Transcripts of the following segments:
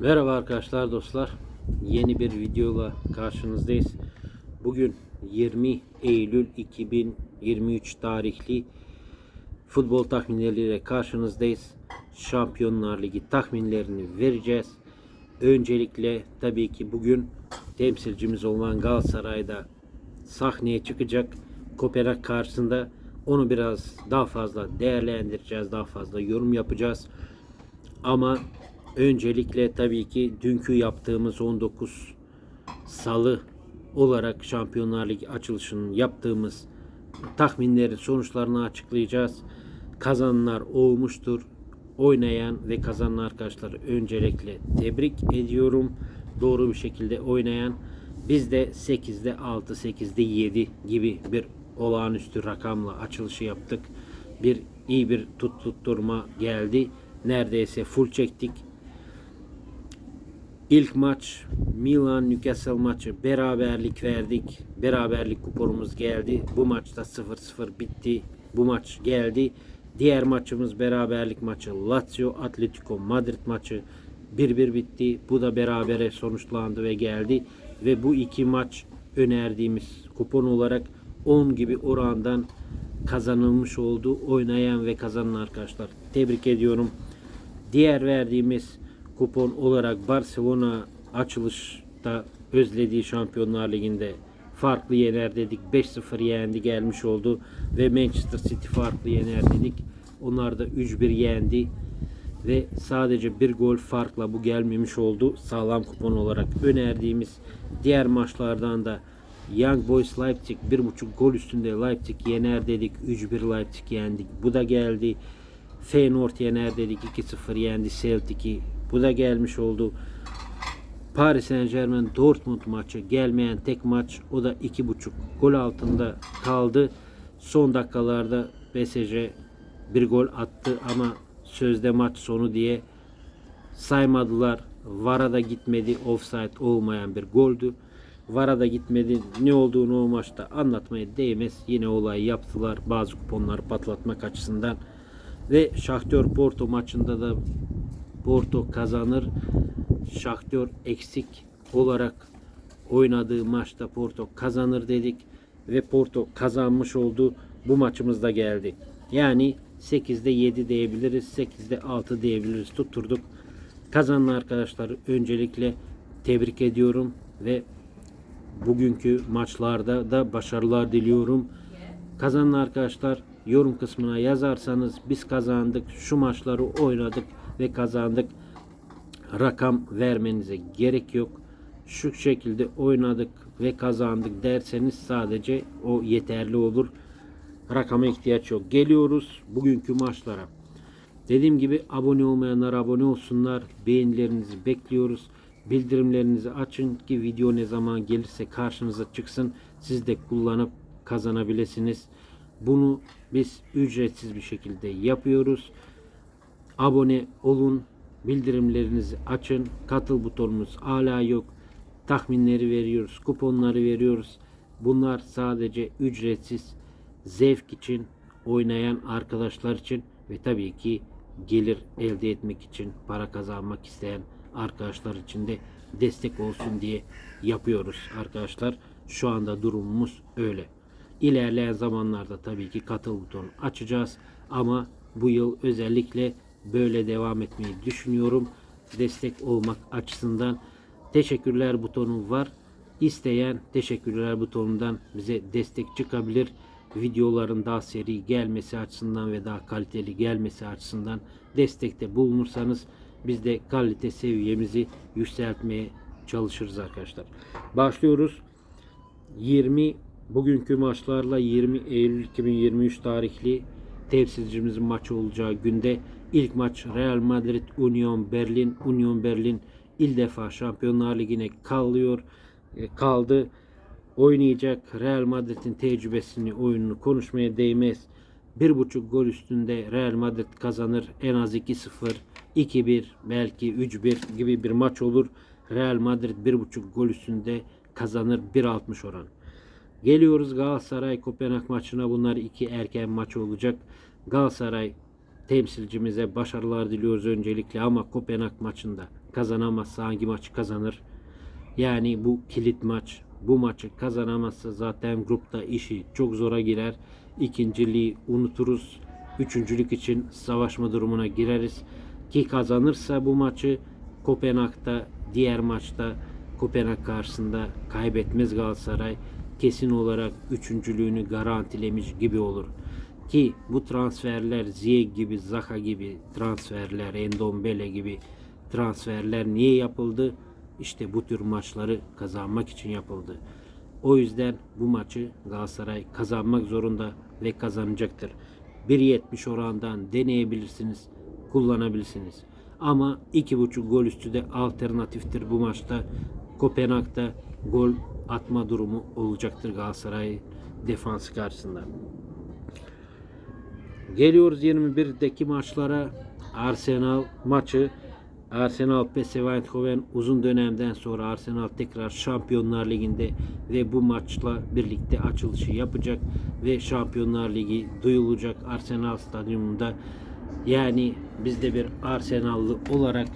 Merhaba arkadaşlar dostlar. Yeni bir videoyla karşınızdayız. Bugün 20 Eylül 2023 tarihli futbol tahminleriyle karşınızdayız. Şampiyonlar Ligi tahminlerini vereceğiz. Öncelikle tabii ki bugün temsilcimiz olan Galatasaray'da sahneye çıkacak. Kopenhag karşısında onu biraz daha fazla değerlendireceğiz. Daha fazla yorum yapacağız. Ama öncelikle tabii ki dünkü yaptığımız 19 salı olarak Şampiyonlar Ligi açılışının yaptığımız tahminlerin sonuçlarını açıklayacağız. Kazananlar olmuştur. Oynayan ve kazanan arkadaşları öncelikle tebrik ediyorum. Doğru bir şekilde oynayan biz de 8'de 6, 8'de 7 gibi bir olağanüstü rakamla açılışı yaptık. Bir iyi bir tut tutturma geldi. Neredeyse full çektik. İlk maç Milan Newcastle maçı beraberlik verdik. Beraberlik kuponumuz geldi. Bu maçta 0-0 bitti. Bu maç geldi. Diğer maçımız beraberlik maçı Lazio Atletico Madrid maçı 1-1 bitti. Bu da berabere sonuçlandı ve geldi. Ve bu iki maç önerdiğimiz kupon olarak 10 gibi orandan kazanılmış oldu. Oynayan ve kazanan arkadaşlar. Tebrik ediyorum. Diğer verdiğimiz kupon olarak Barcelona açılışta özlediği Şampiyonlar Ligi'nde farklı yener dedik. 5-0 yendi gelmiş oldu ve Manchester City farklı yener dedik. Onlar da 3-1 yendi ve sadece bir gol farkla bu gelmemiş oldu. Sağlam kupon olarak önerdiğimiz diğer maçlardan da Young Boys Leipzig 1.5 gol üstünde Leipzig yener dedik. 3-1 Leipzig yendik. Bu da geldi. Feyenoord yener dedik 2-0 yendi Celtic'i. Bu da gelmiş oldu. Paris Saint Germain Dortmund maçı gelmeyen tek maç o da 2.5 gol altında kaldı. Son dakikalarda PSG bir gol attı ama sözde maç sonu diye saymadılar. VAR'a da gitmedi. Offside olmayan bir goldü. VAR'a da gitmedi. Ne olduğunu o maçta anlatmaya değmez. Yine olay yaptılar. Bazı kuponları patlatmak açısından. Ve Shakhtar Porto maçında da Porto kazanır. Shakhtar eksik olarak oynadığı maçta Porto kazanır dedik ve Porto kazanmış oldu. Bu maçımızda geldi. Yani 8'de 7 diyebiliriz, 8'de 6 diyebiliriz. Tutturduk. Kazanan arkadaşları öncelikle tebrik ediyorum ve bugünkü maçlarda da başarılar diliyorum. Kazanan arkadaşlar yorum kısmına yazarsanız biz kazandık, şu maçları oynadık ve kazandık. Rakam vermenize gerek yok. Şu şekilde oynadık ve kazandık derseniz sadece o yeterli olur. Rakama ihtiyaç yok. Geliyoruz bugünkü maçlara. Dediğim gibi abone olmayanlar abone olsunlar. Beğenilerinizi bekliyoruz. Bildirimlerinizi açın ki video ne zaman gelirse karşınıza çıksın. Siz de kullanıp kazanabilirsiniz. Bunu biz ücretsiz bir şekilde yapıyoruz. Abone olun. Bildirimlerinizi açın. Katıl butonumuz hala yok. Tahminleri veriyoruz. Kuponları veriyoruz. Bunlar sadece ücretsiz zevk için oynayan arkadaşlar için ve tabii ki gelir elde etmek için para kazanmak isteyen arkadaşlar için de destek olsun diye yapıyoruz arkadaşlar. Şu anda durumumuz öyle. İlerleyen zamanlarda tabii ki katıl butonu açacağız ama bu yıl özellikle böyle devam etmeyi düşünüyorum. Destek olmak açısından teşekkürler butonu var. İsteyen teşekkürler butonundan bize destek çıkabilir. Videoların daha seri gelmesi açısından ve daha kaliteli gelmesi açısından destekte bulunursanız biz de kalite seviyemizi yükseltmeye çalışırız arkadaşlar. Başlıyoruz. 20 bugünkü maçlarla 20 Eylül 2023 tarihli temsilcimizin maçı olacağı günde ilk maç Real Madrid Union Berlin Union Berlin ilk defa Şampiyonlar Ligi'ne kalıyor e, kaldı oynayacak Real Madrid'in tecrübesini oyununu konuşmaya değmez. 1.5 gol üstünde Real Madrid kazanır. En az 2-0, 2-1, belki 3-1 gibi bir maç olur. Real Madrid 1.5 gol üstünde kazanır 1.60 oran. Geliyoruz Galatasaray Kopenhag maçına. Bunlar iki erken maç olacak. Galatasaray temsilcimize başarılar diliyoruz öncelikle ama Kopenhag maçında kazanamazsa hangi maçı kazanır? Yani bu kilit maç. Bu maçı kazanamazsa zaten grupta işi çok zora girer. İkinciliği unuturuz. Üçüncülük için savaşma durumuna gireriz. Ki kazanırsa bu maçı Kopenhag'da diğer maçta Kopenhag karşısında kaybetmez Galatasaray. Kesin olarak üçüncülüğünü garantilemiş gibi olur. Ki bu transferler Ziyech gibi, Zaha gibi transferler, Endombele gibi transferler niye yapıldı? İşte bu tür maçları kazanmak için yapıldı. O yüzden bu maçı Galatasaray kazanmak zorunda ve kazanacaktır. 1.70 orandan deneyebilirsiniz, kullanabilirsiniz. Ama 2.5 gol üstü de alternatiftir bu maçta. Kopenhag'da gol atma durumu olacaktır Galatasaray defansı karşısında. Geliyoruz 21'deki maçlara. Arsenal maçı. Arsenal PSV Eindhoven uzun dönemden sonra Arsenal tekrar Şampiyonlar Ligi'nde ve bu maçla birlikte açılışı yapacak ve Şampiyonlar Ligi duyulacak Arsenal stadyumunda. Yani biz de bir Arsenallı olarak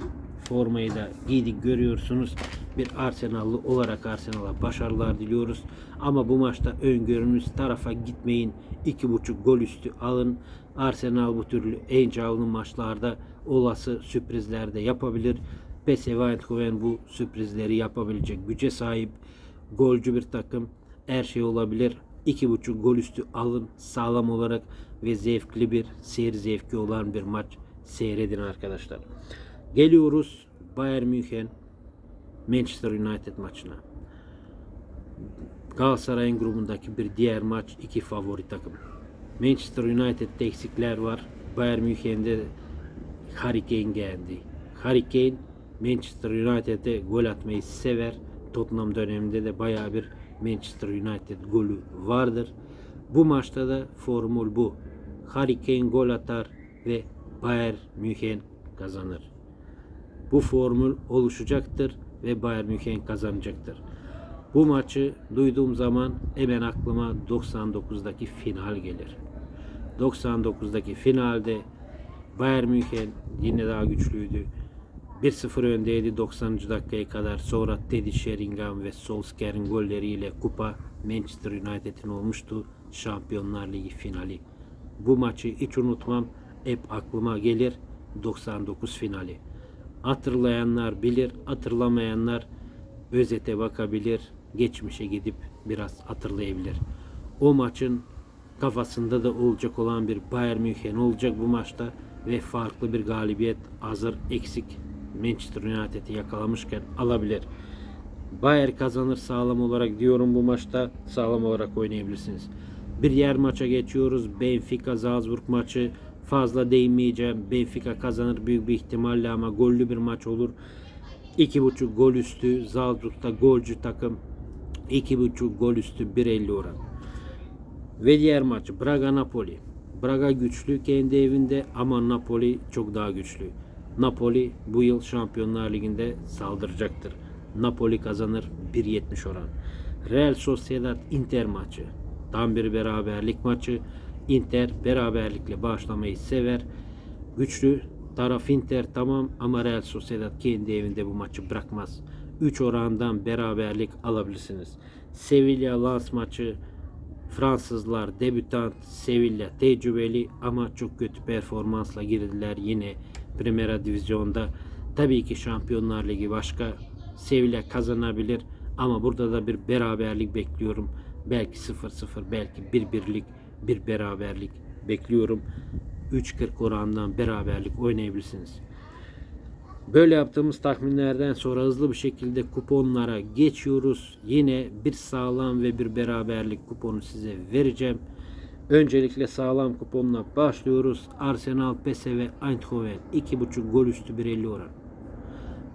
formayı da giydik görüyorsunuz. Bir Arsenallı olarak Arsenal'a başarılar diliyoruz. Ama bu maçta öngörünüz tarafa gitmeyin. 2.5 gol üstü alın. Arsenal bu türlü heyecanlı maçlarda olası sürprizler de yapabilir. PSV Eindhoven bu sürprizleri yapabilecek güce sahip. Golcü bir takım. Her şey olabilir. 2.5 gol üstü alın sağlam olarak ve zevkli bir seyir zevki olan bir maç seyredin arkadaşlar. Geliyoruz Bayern München Manchester United maçına. Galatasaray'ın grubundaki bir diğer maç iki favori takım. Manchester United'de eksikler var. Bayern München'de Harry Kane geldi. Harry Kane Manchester United'de gol atmayı sever. Tottenham döneminde de bayağı bir Manchester United golü vardır. Bu maçta da formül bu. Harry Kane gol atar ve Bayern München kazanır. Bu formül oluşacaktır ve Bayern München kazanacaktır. Bu maçı duyduğum zaman hemen aklıma 99'daki final gelir. 99'daki finalde Bayern München yine daha güçlüydü. 1-0 öndeydi 90. dakikaya kadar. Sonra Teddy Sheringham ve Solskjaer'in golleriyle kupa Manchester United'in olmuştu. Şampiyonlar Ligi finali. Bu maçı hiç unutmam. Hep aklıma gelir 99 finali. Hatırlayanlar bilir, hatırlamayanlar özete bakabilir, geçmişe gidip biraz hatırlayabilir. O maçın kafasında da olacak olan bir Bayern München olacak bu maçta ve farklı bir galibiyet hazır eksik Manchester United'i yakalamışken alabilir. Bayern kazanır sağlam olarak diyorum bu maçta sağlam olarak oynayabilirsiniz. Bir yer maça geçiyoruz. Benfica Salzburg maçı fazla değinmeyeceğim. Benfica kazanır büyük bir ihtimalle ama gollü bir maç olur. 2.5 gol üstü Salzburg'da golcü takım 2.5 gol üstü 1.50 oran. Ve diğer maç Braga Napoli. Braga güçlü kendi evinde ama Napoli çok daha güçlü. Napoli bu yıl Şampiyonlar Ligi'nde saldıracaktır. Napoli kazanır 1.70 oran. Real Sociedad Inter maçı. Tam bir beraberlik maçı. Inter beraberlikle başlamayı sever. Güçlü taraf Inter tamam ama Real Sociedad kendi evinde bu maçı bırakmaz. 3 orandan beraberlik alabilirsiniz. Sevilla Lens maçı Fransızlar debütant Sevilla tecrübeli ama çok kötü performansla girdiler yine Primera Divizyonda. Tabii ki Şampiyonlar Ligi başka. Sevilla kazanabilir ama burada da bir beraberlik bekliyorum. Belki 0-0 belki 1-1'lik bir beraberlik bekliyorum. 3.40 orandan beraberlik oynayabilirsiniz. Böyle yaptığımız tahminlerden sonra hızlı bir şekilde kuponlara geçiyoruz. Yine bir sağlam ve bir beraberlik kuponu size vereceğim. Öncelikle sağlam kuponla başlıyoruz. Arsenal PSV Eindhoven 2.5 gol üstü 1.50 oran.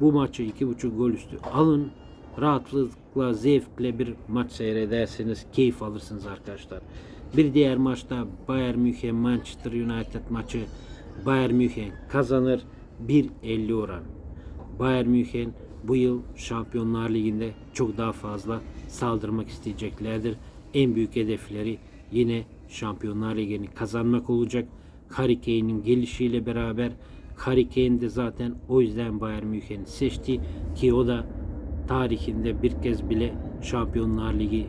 Bu maçı 2.5 gol üstü alın. Rahatlıkla, zevkle bir maç seyredersiniz. Keyif alırsınız arkadaşlar. Bir diğer maçta Bayern München Manchester United maçı Bayern München kazanır 1.50 oran. Bayern München bu yıl Şampiyonlar Ligi'nde çok daha fazla saldırmak isteyeceklerdir. En büyük hedefleri yine Şampiyonlar Ligi'ni kazanmak olacak. Harry Kane'in gelişiyle beraber Harry Kane de zaten o yüzden Bayern Münih'i seçti ki o da tarihinde bir kez bile Şampiyonlar Ligi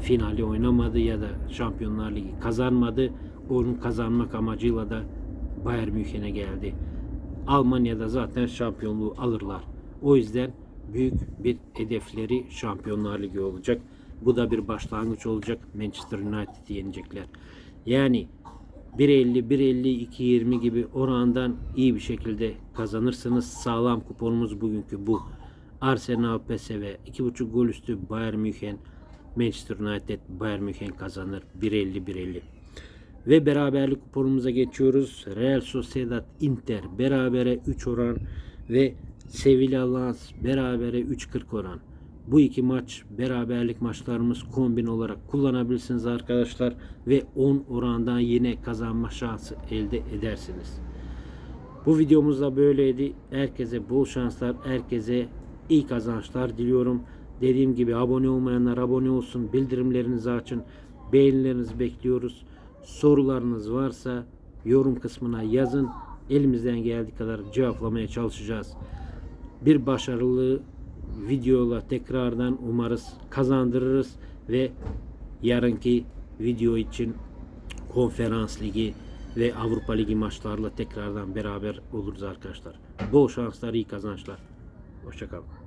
finali oynamadı ya da Şampiyonlar Ligi kazanmadı. Onun kazanmak amacıyla da Bayern Münih'e geldi. Almanya'da zaten şampiyonluğu alırlar. O yüzden büyük bir hedefleri Şampiyonlar Ligi olacak. Bu da bir başlangıç olacak. Manchester United'i yenecekler. Yani 1.50, 1.50, 2.20 gibi orandan iyi bir şekilde kazanırsınız. Sağlam kuponumuz bugünkü bu. Arsenal PSV 2.5 gol üstü Bayern München Manchester United Bayern München kazanır 1.50 1.50. Ve beraberlik kuponumuza geçiyoruz. Real Sociedad Inter berabere 3 oran ve Sevilla Lens berabere 3.40 oran. Bu iki maç beraberlik maçlarımız kombin olarak kullanabilirsiniz arkadaşlar ve 10 orandan yine kazanma şansı elde edersiniz. Bu videomuz da böyleydi. Herkese bol şanslar, herkese iyi kazançlar diliyorum. Dediğim gibi abone olmayanlar abone olsun, bildirimlerinizi açın, beğenilerinizi bekliyoruz. Sorularınız varsa yorum kısmına yazın. Elimizden geldiği kadar cevaplamaya çalışacağız. Bir başarılı videola tekrardan umarız kazandırırız ve yarınki video için konferans ligi ve Avrupa Ligi maçlarla tekrardan beraber oluruz arkadaşlar. Bol şanslar, iyi kazançlar. Hoşçakalın.